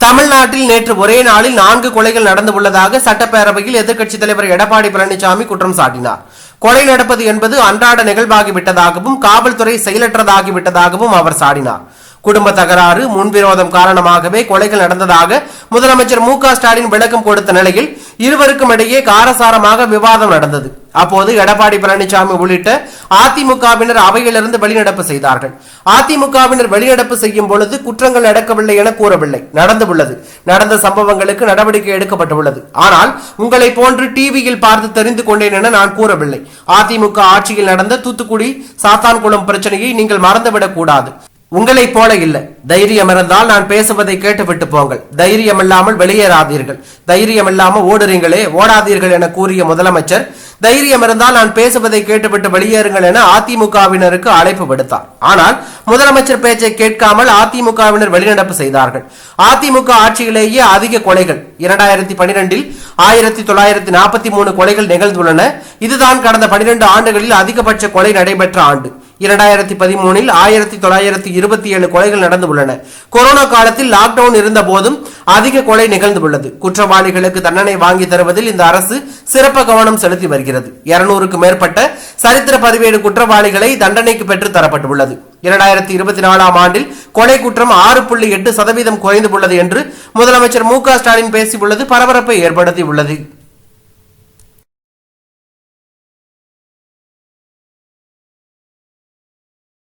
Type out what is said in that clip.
தமிழ்நாட்டில் நேற்று ஒரே நாளில் நான்கு கொலைகள் நடந்துள்ளதாக சட்டப்பேரவையில் எதிர்க்கட்சித் தலைவர் எடப்பாடி பழனிசாமி குற்றம் சாட்டினார். கொலை நடப்பது என்பது அன்றாட நிகழ்வாகிவிட்டதாகவும் காவல்துறை செயலற்றதாகிவிட்டதாகவும் அவர் சாடினார். குடும்ப தகராறு முன்விரோதம் காரணமாகவே கொலைகள் நடந்ததாக முதலமைச்சர் மு க ஸ்டாலின் விளக்கம் கொடுத்த நிலையில் இருவருக்கும் இடையே காரசாரமாக விவாதம் நடந்தது. அப்போது எடப்பாடி பழனிசாமி உள்ளிட்ட அதிமுகவினர் அவையிலிருந்து வெளிநடப்பு செய்தார்கள். அதிமுகவினர் வெளிநடப்பு செய்யும் பொழுது குற்றங்கள் நடக்கவில்லை என கூறவில்லை. நடந்துள்ளது நடந்த சம்பவங்களுக்கு நடவடிக்கை எடுக்கப்பட்டுள்ளது. ஆனால் உங்களை போன்று டிவியில் பார்த்து தெரிந்து கொண்டேன் என நான் கூறவில்லை. அதிமுக ஆட்சியில் நடந்த தூத்துக்குடி சாத்தான்குளம் பிரச்சனையை நீங்கள் மறந்துவிடக் கூடாது. உங்களைப் போல இல்லை. தைரியம் இருந்தால் நான் பேசுவதை கேட்டுவிட்டு போங்கள். தைரியம் இல்லாமல் வெளியேறாதீர்கள். தைரியம் இல்லாமல் ஓடுறீங்களே ஓடாதீர்கள் என கூறிய முதலமைச்சர் தைரியம் இருந்தால் நான் பேசுவதை கேட்டுவிட்டு வெளியேறுங்கள் என அதிமுகவினருக்கு அழைப்பு விடுத்தார். ஆனால் முதலமைச்சர் பேச்சை கேட்காமல் அதிமுகவினர் வெளிநடப்பு செய்தார்கள். அதிமுக ஆட்சியிலேயே அதிக கொலைகள். இரண்டாயிரத்தி பனிரெண்டில் ஆயிரத்தி தொள்ளாயிரத்தி நாற்பத்தி மூணு கொலைகள் நிகழ்ந்துள்ளன. இதுதான் கடந்த பனிரெண்டு ஆண்டுகளில் அதிகபட்ச கொலை நடைபெற்ற ஆண்டு. இரண்டாயிரத்தி பதிமூனில் ஆயிரத்தி தொள்ளாயிரத்தி இருபத்தி ஏழு கொலைகள் நடந்துள்ளன கொரோனா காலத்தில் லாக்டவுன் இருந்த போதும் அதிக கொலை நிகழ்ந்துள்ளது குற்றவாளிகளுக்கு தண்டனை வாங்கி தருவதில் இந்த அரசு சிறப்பு கவனம் செலுத்தி வருகிறது. இருநூறுக்கு மேற்பட்ட சரித்திர பதிவேடு குற்றவாளிகளை தண்டனைக்கு பெற்று தரப்பட்டுள்ளது. இரண்டாயிரத்தி இருபத்தி நாலாம் ஆண்டில் கொலை குற்றம் ஆறு புள்ளி எட்டு சதவீதம் குறைந்துள்ளது என்று முதலமைச்சர் மு க ஸ்டாலின் பேசியுள்ளது. பரபரப்பை ஏற்படுத்தியுள்ளது.